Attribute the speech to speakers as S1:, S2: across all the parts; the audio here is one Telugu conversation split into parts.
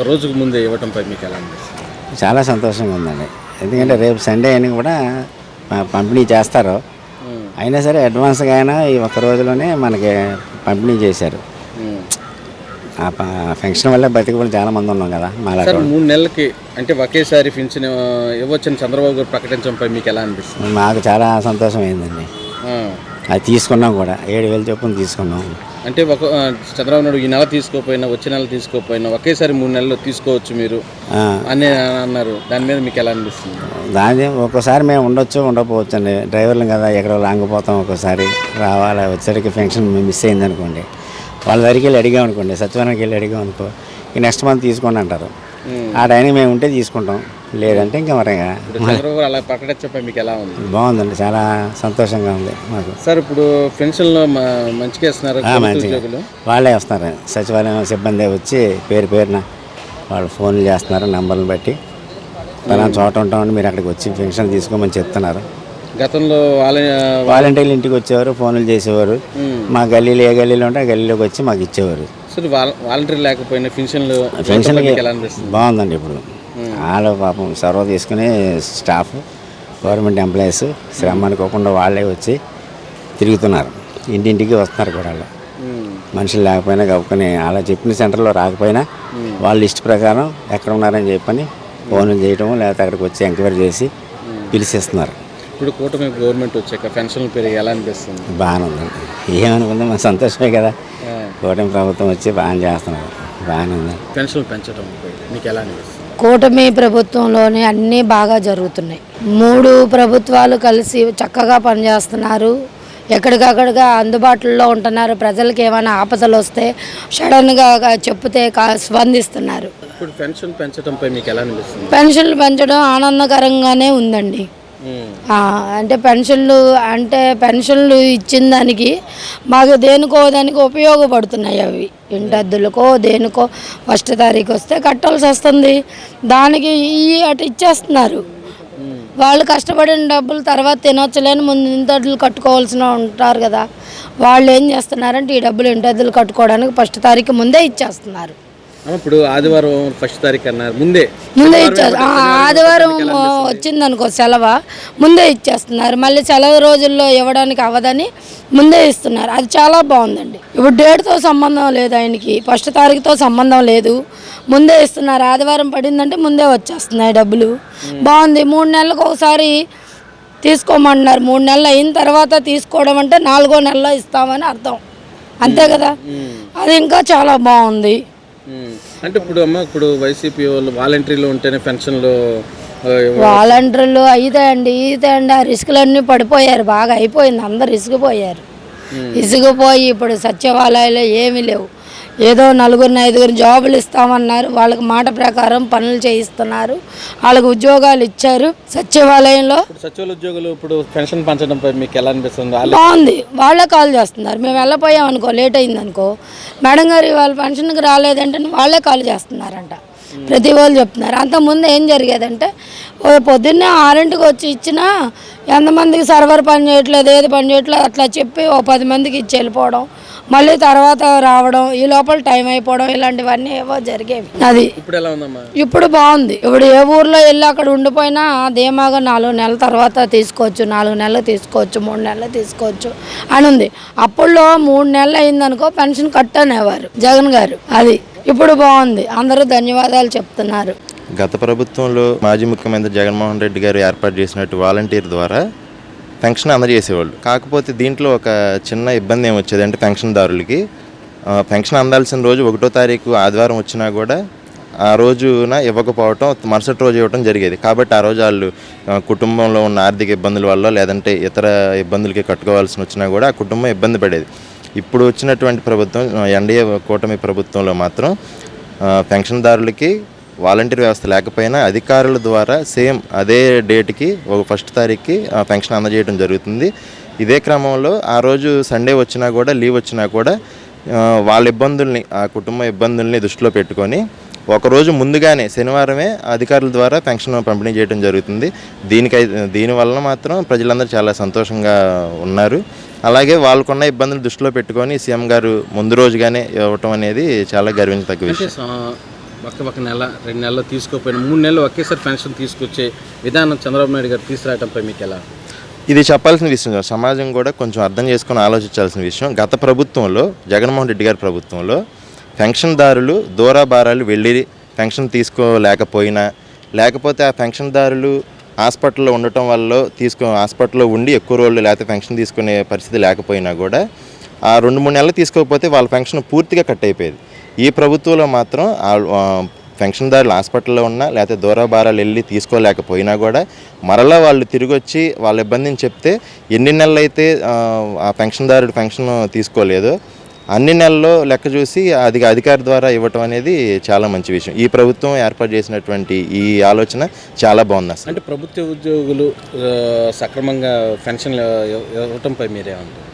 S1: ఒక రోజుకు ముందే ఇవ్వటంపై మీకు ఎలా అనిపిస్తుంది?
S2: చాలా సంతోషంగా ఉందండి. ఎందుకంటే రేపు సండే అని కూడా పంపిణీ చేస్తారు. అయినా సరే అడ్వాన్స్గా అయినా ఈ ఒక్క రోజులోనే మనకి పంపిణీ చేశారు. ఆ ఫంక్షన్ వల్ల బతికి వాళ్ళు చాలా మంది ఉన్నాం కదా మాలా
S1: సార్ మూడు నెలలకి అంటే ఒకేసారి పింఛన్ ఇవ్వచ్చని చంద్రబాబు గారు ప్రకటించడంపై మీకు ఎలా అనిపిస్తుంది?
S2: మాకు చాలా సంతోషం అయిందండి. అది తీసుకున్నాం కూడా. ఏడు వేలు చొప్పున తీసుకున్నాం.
S1: అంటే ఒక చంద్రబాబు నాయుడు ఈ నెల తీసుకోకపోయినా వచ్చే నెల తీసుకోకపోయినా ఒకేసారి మూడు నెలలు తీసుకోవచ్చు మీరు అని అన్నారు. దాని మీద మీకు ఎలా అనిపిస్తుంది?
S2: దాని ఒక్కోసారి మేము ఉండొచ్చు ఉండకపోవచ్చు అండి డ్రైవర్లు కదా ఎక్కడో లాంగిపోతాం ఒక్కోసారి రావాలి వచ్చేసరికి ఫంక్షన్ మిస్ అయింది అనుకోండి. వాళ్ళ దగ్గరికి వెళ్ళి అడిగాం అనుకోండి సచివాలయానికి వెళ్ళి అడిగాం అనుకో ఈ నెక్స్ట్ మంత్ తీసుకోండి అంటారు. ఆ టైంకి మేము ఉంటే తీసుకుంటాం. లేదంటే ఇంకా మరి
S1: చంద్రబాబు అలా ప్రకటించడంపై మీకు ఎలా ఉంది?
S2: బాగుందండి చాలా సంతోషంగా ఉంది మాకు.
S1: సార్ ఇప్పుడు పెన్షన్లో మంచిగా ఇస్తున్నారు
S2: మంచిగా. వాళ్ళే వస్తారు. సచివాలయం సిబ్బంది వచ్చి పేరు పేరున వాళ్ళు ఫోన్లు చేస్తున్నారు నంబర్లు బట్టి. పలానా చోట ఉంటామని మీరు అక్కడికి వచ్చి పెన్షన్ తీసుకోమని చెప్తున్నారు.
S1: గతంలో వాళ్ళ
S2: వాలంటీర్లు ఇంటికి వచ్చేవారు ఫోన్లు చేసేవారు. మా గల్లీలో ఏ గల్లీలో ఉంటే ఆ గల్లీలోకి వచ్చి మాకు ఇచ్చేవారు.
S1: సార్ వాలంటీర్ లేకపోయినా పెన్షన్లు
S2: పెన్షన్ బాగుందండి ఇప్పుడు. వాళ్ళు పాపం సర్వ తీసుకుని స్టాఫ్ గవర్నమెంట్ ఎంప్లాయీస్ శ్రమ అనుకోకుండా వాళ్ళే వచ్చి తిరుగుతున్నారు. ఇంటింటికి వస్తున్నారు కూడా వాళ్ళు. మనుషులు లేకపోయినా కప్పుకొని అలా చెప్పిన సెంటర్లో రాకపోయినా వాళ్ళ లిస్ట్ ప్రకారం ఎక్కడ ఉన్నారని చెప్పని ఫోన్లు చేయటం లేకపోతే అక్కడికి వచ్చి ఎంక్వైరీ చేసి పిలిచిస్తున్నారు.
S1: ఇప్పుడు కూటమి గవర్నమెంట్ వచ్చాక పెన్షన్లు పెరిగి ఎలా అనిపిస్తుంది?
S2: బాగానే ఉందండి ఏమనుకుంది మన సంతోషమే కదా. కూటమి ప్రభుత్వం వచ్చి బాగా చేస్తున్నారు. బాగానే ఉంది.
S1: పెన్షన్లు పెంచడం మీకు ఎలా అనిపిస్తుంది?
S3: కూటమి ప్రభుత్వంలోనే అన్నీ బాగా జరుగుతున్నాయి. మూడు ప్రభుత్వాలు కలిసి చక్కగా పనిచేస్తున్నారు. ఎక్కడికక్కడిగా అందుబాటులో ఉంటున్నారు. ప్రజలకు ఏమైనా ఆపదలు వస్తే సడన్గా చెప్తే కా- స్పందిస్తున్నారు.
S1: ఇప్పుడు పెన్షన్ పెంచడంపై మీకు ఎలా అనిపిస్తుంది?
S3: పెన్షన్లు పెంచడం ఆనందకరంగానే ఉందండి. అంటే పెన్షన్లు అంటే పెన్షన్లు ఇచ్చిన దానికి మాకు దేనికో దానికి ఉపయోగపడుతున్నాయి అవి. ఇంటద్దులకో దేనికో ఫస్ట్ తారీఖు వస్తే కట్టాల్సి వస్తుంది. దానికి ఈ అటు ఇచ్చేస్తున్నారు. వాళ్ళు కష్టపడిన డబ్బులు తర్వాత తినొచ్చలేని ముందు ఇంటద్దులు కట్టుకోవాల్సిన ఉంటారు కదా. వాళ్ళు ఏం చేస్తున్నారంటే ఈ డబ్బులు ఇంటద్దులు కట్టుకోవడానికి ఫస్ట్ తారీఖు ముందే ఇచ్చేస్తున్నారు.
S1: ఇప్పుడు ఆదివారం ఫస్ట్ తారీఖు అన్నారు. ముందే.
S3: ముందే ఇచ్చారు. ఆదివారం వచ్చిందనుకో సెలవు. ముందే ఇచ్చేస్తున్నారు. మళ్ళీ సెలవు రోజుల్లో ఇవ్వడానికి అవ్వదని ముందే ఇస్తున్నారు. అది చాలా బాగుందండి. ఇప్పుడు డేట్తో సంబంధం లేదు ఆయనకి. ఫస్ట్ తారీఖుతో సంబంధం లేదు. ముందే ఇస్తున్నారు. ఆదివారం పడిందంటే ముందే వచ్చేస్తున్నాయి డబ్బులు. బాగుంది. మూడు నెలలకు ఒకసారి తీసుకోమంటున్నారు. మూడు నెలలు అయిన తర్వాత తీసుకోవడం అంటే నాలుగో నెలలో ఇస్తామని అర్థం. అంతే కదా? అది ఇంకా చాలా బాగుంది.
S1: అంటే ఇప్పుడు అమ్మ ఇప్పుడు వైసీపీ వాళ్ళు వాలంటీర్లు ఉంటేనే పెన్షన్లు ఆ, ఇవ్వ-
S3: వాలంటీర్లు అయితాయండి ఈతాయండి ఆ రిస్కులన్నీ పడిపోయారు బాగా అయిపోయింది అందరు ఇసుకుపోయారు ఇసుకుపోయి ఇప్పుడు సచివాలయాలు ఏమీ లేవు. ఏదో నలుగురిని ఐదుగురు జాబులు ఇస్తామన్నారు. వాళ్ళకి మాట ప్రకారం పనులు చేయిస్తున్నారు. వాళ్ళకి ఉద్యోగాలు ఇచ్చారు. సచివాలయంలో
S1: సచివాలయ ఉద్యోగులు ఇప్పుడు పెన్షన్ పంచడంపై మీకు ఎలా అనిపిస్తుంది?
S3: బాగుంది. వాళ్ళే కాల్ చేస్తున్నారు. మేము వెళ్ళపోయాం అనుకో లేట్ అయింది అనుకో మేడం గారు వాళ్ళ పెన్షన్కి రాలేదంటే వాళ్ళే కాల్ చేస్తున్నారంట. ప్రతి వాళ్ళు చెప్తున్నారు. అంతకుముందు ఏం జరిగేదంటే పొద్దున్నే ఆరింటికి వచ్చి ఇచ్చినా ఎంతమందికి సర్వర్ పని చేయట్లేదు ఏది పని చేయట్లేదు అట్లా చెప్పి ఓ పది మందికి ఇచ్చి వెళ్ళిపోవడం మళ్ళీ తర్వాత రావడం ఈ లోపల టైం అయిపోవడం ఇలాంటివన్నీ ఏవో జరిగేవి. అది
S1: ఇప్పుడు ఎలా ఉందమ్మా?
S3: ఇప్పుడు బాగుంది. ఇప్పుడు ఏ ఊర్లో వెళ్ళి అక్కడ ఉండిపోయినా ధీమాగా నాలుగు నెలల తర్వాత తీసుకోవచ్చు నాలుగు నెలలు తీసుకోవచ్చు మూడు నెలలు తీసుకోవచ్చు అని ఉంది. అప్పుల్లో మూడు నెలలు అయిందనుకో పెన్షన్ కట్ అనేవారు జగన్ గారు. అది ఇప్పుడు బాగుంది. అందరూ ధన్యవాదాలు చెప్తున్నారు.
S4: గత ప్రభుత్వంలో మాజీ ముఖ్యమంత్రి జగన్మోహన్ రెడ్డి గారు ఏర్పాటు చేసినట్టు వాలంటీర్ ద్వారా పెన్షన్ అందజేసేవాళ్ళు. కాకపోతే దీంట్లో ఒక చిన్న ఇబ్బంది ఏమొచ్చేది అంటే పెన్షన్దారులకి పెన్షన్ అందాల్సిన రోజు ఒకటో తారీఖు ఆదివారం వచ్చినా కూడా ఆ రోజున ఇవ్వకపోవటం మరుసటి రోజు ఇవ్వటం జరిగేది. కాబట్టి ఆ రోజు వాళ్ళు కుటుంబంలో ఉన్న ఆర్థిక ఇబ్బందుల వల్ల లేదంటే ఇతర ఇబ్బందులకి కట్టుకోవాల్సి వచ్చినా కూడా ఆ కుటుంబం ఇబ్బంది పడేది. ఇప్పుడు వచ్చినటువంటి ప్రభుత్వం ఎన్డీఏ కూటమి ప్రభుత్వంలో మాత్రం పెన్షన్దారులకి వాలంటీర్ వ్యవస్థ లేకపోయినా అధికారుల ద్వారా సేమ్ అదే డేట్కి ఒక ఫస్ట్ తారీఖుకి ఆ, పెన్షన్ అందజేయడం జరుగుతుంది. ఇదే క్రమంలో ఆ రోజు సండే వచ్చినా కూడా లీవ్ వచ్చినా కూడా వాళ్ళ ఇబ్బందుల్ని ఆ కుటుంబ ఇబ్బందుల్ని దృష్టిలో పెట్టుకొని ఒకరోజు ముందుగానే శనివారమే అధికారుల ద్వారా పెన్షన్ పంపిణీ చేయడం జరుగుతుంది. దీనికై దీనివల్ల మాత్రం ప్రజలందరూ చాలా సంతోషంగా ఉన్నారు. అలాగే వాళ్ళకున్న ఇబ్బందులు దృష్టిలో పెట్టుకొని సీఎం గారు ముందు రోజుగానే ఇవ్వటం అనేది చాలా గర్వించదగ్గ విషయం.
S1: ఒక ఒక నెల రెండు నెలలు తీసుకోపోయిన మూడు నెలలు ఒకేసారి పెన్షన్ తీసుకొచ్చే విధానం చంద్రబాబు నాయుడు గారు తీసుకురావడంపై మీకు ఎలా?
S4: ఇది చెప్పాల్సిన విషయం కాదు. సమాజం కూడా కొంచెం అర్థం చేసుకొని ఆలోచించాల్సిన విషయం. గత ప్రభుత్వంలో జగన్మోహన్ రెడ్డి గారి ప్రభుత్వంలో పెన్షన్దారులు దూరాభారాలు వెళ్ళి పెన్షన్ తీసుకోలేకపోయినా లేకపోతే ఆ పెన్షన్దారులు హాస్పిటల్లో ఉండటం వల్ల తీసుకో హాస్పిటల్లో ఉండి ఎక్కువ రోజులు లేకపోతే పెన్షన్ తీసుకునే పరిస్థితి లేకపోయినా కూడా ఆ రెండు మూడు నెలలు తీసుకోకపోతే వాళ్ళ పెన్షన్ పూర్తిగా కట్ అయిపోయేది. ఈ ప్రభుత్వంలో మాత్రం పెన్షన్దారులు హాస్పిటల్లో ఉన్నా లేకపోతే దూరాభారాలు వెళ్ళి తీసుకోలేకపోయినా కూడా మరలా వాళ్ళు తిరిగి వచ్చి వాళ్ళ ఇబ్బందిని చెప్తే ఎన్ని నెలలు అయితే ఆ, ఆ పెన్షన్దారుడు పెన్షన్ తీసుకోలేదో అన్ని నెలల్లో లెక్క చూసి అది అధికారి ద్వారా ఇవ్వటం అనేది చాలా మంచి విషయం. ఈ ప్రభుత్వం ఏర్పాటు చేసినటువంటి ఈ ఆలోచన చాలా బాగుంది అసలు.
S1: అంటే ప్రభుత్వ ఉద్యోగులు సక్రమంగా పెన్షన్లు ఇవ్వ- ఇవ్వటంపై మీరేమంటారు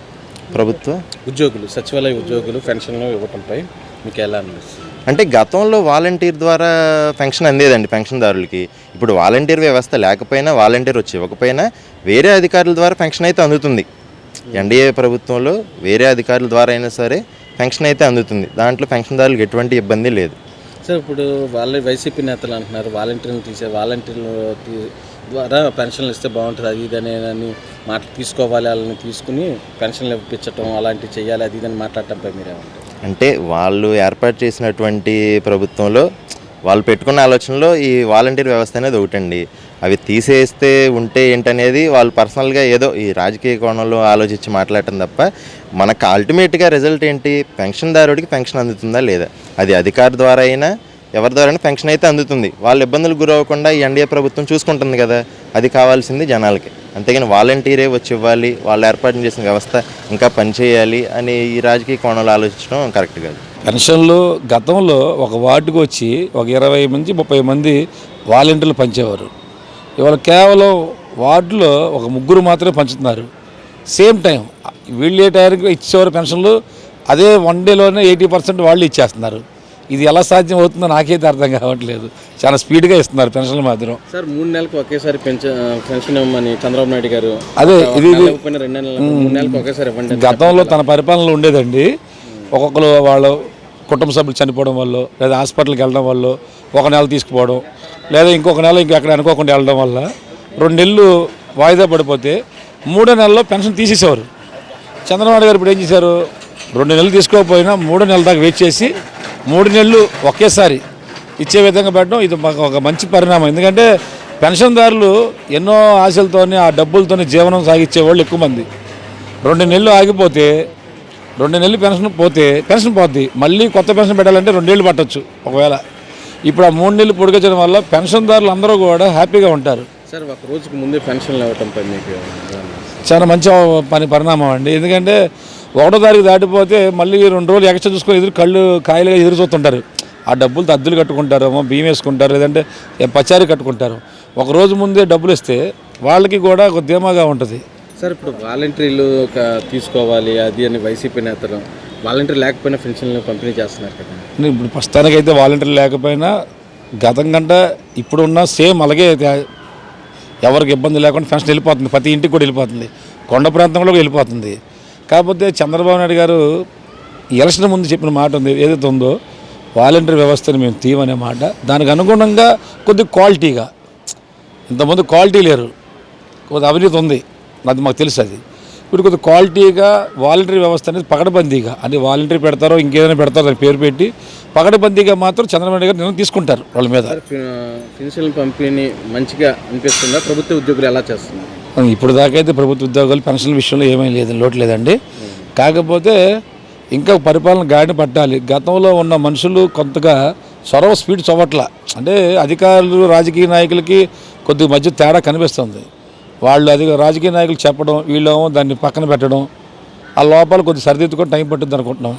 S4: ప్రభుత్వం?
S1: ఉద్యోగులు సచివాలయ ఉద్యోగులు పెన్షన్లు ఇవ్వటంపై మీకు ఎలా అనిపిస్తుంది?
S4: అంటే గతంలో వాలంటీర్ ద్వారా పెన్షన్ అందేదండి పెన్షన్దారులకి. ఇప్పుడు వాలంటీర్ వ్యవస్థ లేకపోయినా వాలంటీర్ వచ్చి ఇవ్వకపోయినా వేరే అధికారుల ద్వారా పెన్షన్ అయితే అందుతుంది. ఎన్డీఏ ప్రభుత్వంలో వేరే అధికారుల ద్వారా అయినా సరే పెన్షన్ అయితే అందుతుంది. దాంట్లో పెన్షన్దారులకు ఎటువంటి ఇబ్బంది లేదు.
S1: సార్ ఇప్పుడు వాళ్ళ వైసీపీ నేతలు అంటున్నారు వాలంటీర్లు తీసే వాలంటీర్లు ద్వారా పెన్షన్లు ఇస్తే బాగుంటుంది అది ఇది అని అని మాట తీసుకోవాలి వాళ్ళని తీసుకుని పెన్షన్లు ఇప్పించటం అలాంటివి చేయాలి అది ఇది అని మాట్లాడటంపై మీరేమంటారు?
S4: అంటే వాళ్ళు ఏర్పాటు చేసినటువంటి ప్రభుత్వంలో వాళ్ళు పెట్టుకున్న ఆలోచనలో ఈ వాలంటీర్ వ్యవస్థ అనేది ఒకటండి. అవి తీసేస్తే ఉంటే ఏంటనేది వాళ్ళు పర్సనల్గా ఏదో ఈ రాజకీయ కోణంలో ఆలోచించి మాట్లాడటం తప్ప మనకు అల్టిమేట్గా రిజల్ట్ ఏంటి? పెన్షన్దారుడికి పెన్షన్ అందుతుందా లేదా? అది అధికారి ద్వారా అయినా ఎవరి ద్వారా పెన్షన్ అయితే అందుతుంది. వాళ్ళ ఇబ్బందులు గురవ్వకుండా ఈ ఎన్డీఏ ప్రభుత్వం చూసుకుంటుంది కదా. అది కావాల్సింది జనాలకి. అంతేగాని వాలంటీరే వచ్చి ఇవ్వాలి వాళ్ళు ఏర్పాటు చేసిన వ్యవస్థ ఇంకా పనిచేయాలి అని ఈ రాజకీయ కోణంలో ఆలోచించడం కరెక్ట్ కాదు.
S5: పెన్షన్లు గతంలో ఒక వార్డుకు వచ్చి ఒక ఇరవై నుంచి ముప్పై మంది వాలంటీర్లు పంచేవారు. ఇవాళ కేవలం వార్డులో ఒక ముగ్గురు మాత్రమే పంచుతున్నారు. సేమ్ టైం వీళ్ళు ఏ టైంకి ఇచ్చేవారు పెన్షన్లు అదే వన్ డేలోనే ఎయిటీ పర్సెంట్ వాళ్ళు ఇచ్చేస్తున్నారు. ఇది ఎలా సాధ్యం అవుతుందో నాకైతే అర్థం కావట్లేదు. చాలా స్పీడ్గా ఇస్తున్నారు పెన్షన్లు మాత్రం.
S1: సార్ మూడు నెలలకు ఒకేసారి పెన్షన్ ఇవ్వమని చంద్రబాబు నాయుడు గారు
S5: అదే ఇది
S1: రెండు నెలలకు ఒకేసారి
S5: గతంలో తన పరిపాలనలో ఉండేదండి. ఒక్కొక్కరు వాళ్ళ కుటుంబ సభ్యులు చనిపోవడం వల్ల లేదా హాస్పిటల్కి వెళ్ళడం వల్ల ఒక నెల తీసుకుపోవడం లేదా ఇంకొక నెల ఇంకెక్కడ అనుకోకుండా వెళ్ళడం వల్ల రెండు నెలలు వాయిదా పడిపోతే మూడో నెలలో పెన్షన్ తీసేసేవారు. చంద్రబాబు గారు ఇప్పుడు ఏం చేశారు? రెండు నెలలు తీసుకోకపోయినా మూడో నెలల దాకా వెయిట్ చేసి మూడు నెలలు ఒకేసారి ఇచ్చే విధంగా పెట్టడం ఇది మాకు ఒక మంచి పరిణామం. ఎందుకంటే పెన్షన్దారులు ఎన్నో ఆశలతోనే ఆ డబ్బులతోనే జీవనం సాగించే వాళ్ళు ఎక్కువ మంది. రెండు నెలలు ఆగిపోతే రెండు నెలలు పెన్షన్ పోతే పెన్షన్ పోద్ది. మళ్ళీ కొత్త పెన్షన్ పెట్టాలంటే రెండేళ్ళు పట్టొచ్చు ఒకవేళ. ఇప్పుడు ఆ మూడు నెలలు పొడిగించడం వల్ల పెన్షన్దారులు అందరూ కూడా హ్యాపీగా ఉంటారు.
S1: సార్ ఒక రోజుకు ముందే పెన్షన్లు ఇవ్వటంపై మీకు?
S5: చాలా మంచి పని పరిణామం అండి. ఎందుకంటే ఒకటో తారీఖు దాటిపోతే మళ్ళీ రెండు రోజులు ఎక్స్ట్రా చూసుకొని ఎదురు కళ్ళు కాయలుగా ఎదురు చూస్తుంటారు. ఆ డబ్బులు అద్దులు కట్టుకుంటారు ఏమో బియ్యం వేసుకుంటారు లేదంటే పచారీ కట్టుకుంటారు. ఒక రోజు ముందే డబ్బులు ఇస్తే వాళ్ళకి కూడా ఒక ధీమాగా ఉంటుంది.
S1: సార్ ఇప్పుడు వాలంటీర్లు ఒక తీసుకోవాలి అది అని వైసీపీ నేతలు వాలంటీర్ లేకపోయినా పెన్షన్లు పంపిణీ చేస్తున్నారు కదా.
S5: ఇప్పుడు ప్రస్తుతానికి అయితే వాలంటీర్ లేకపోయినా గతం కంటే ఇప్పుడున్న సేమ్ అలాగే ఎవరికి ఇబ్బంది లేకుండా పెన్షన్ వెళ్ళిపోతుంది. ప్రతి ఇంటికి కూడా వెళ్ళిపోతుంది. కొండ ప్రాంతంలో కూడా వెళ్ళిపోతుంది. కాకపోతే చంద్రబాబు నాయుడు గారు ఎలక్షన్ ముందు చెప్పిన మాట ఉంది. ఏదైతే ఉందో వాలంటీర్ వ్యవస్థని మేము తీయమనే మాట. దానికి అనుగుణంగా కొద్ది క్వాలిటీగా. ఇంతకుముందు క్వాలిటీ లేరు. కొద్ది అవినీతి ఉంది. అది మాకు తెలుసు అది. ఇప్పుడు కొద్ది క్వాలిటీగా వాలంటరీ వ్యవస్థ అనేది పకడబందీగా. అంటే వాలంటరీ పెడతారో ఇంకేదైనా పెడతారో దాని పేరు పెట్టి పకడబందీగా మాత్రం చంద్రబాబు గారు నిర్ణయం తీసుకుంటారు వాళ్ళ మీద.
S1: సార్ పె- పెన్షన్ల పంపిణీ మంచిగా అనిపిస్తుందా? ప్రభుత్వ ఉద్యోగులు ఎలా చేస్తున్నారు?
S5: ఇప్పుడు దాకైతే ప్రభుత్వ ఉద్యోగాలు పెన్షన్ విషయంలో ఏమీ లేదు లోటు లేదండి. కాకపోతే ఇంకా పరిపాలన గాడిని పట్టాలి. గతంలో ఉన్న మనుషులు కొంతగా చొరవ స్పీడ్ చొవట్ల అంటే అధికారులు రాజకీయ నాయకులకి కొద్ది మధ్య తేడా కనిపిస్తుంది. వాళ్ళు అది రాజకీయ నాయకులు చెప్పడం వీళ్ళేమో దాన్ని పక్కన పెట్టడం ఆ లోపాలు కొద్దిగా సరిదిద్దుకొని టైం పట్టుద్ది అనుకుంటున్నాం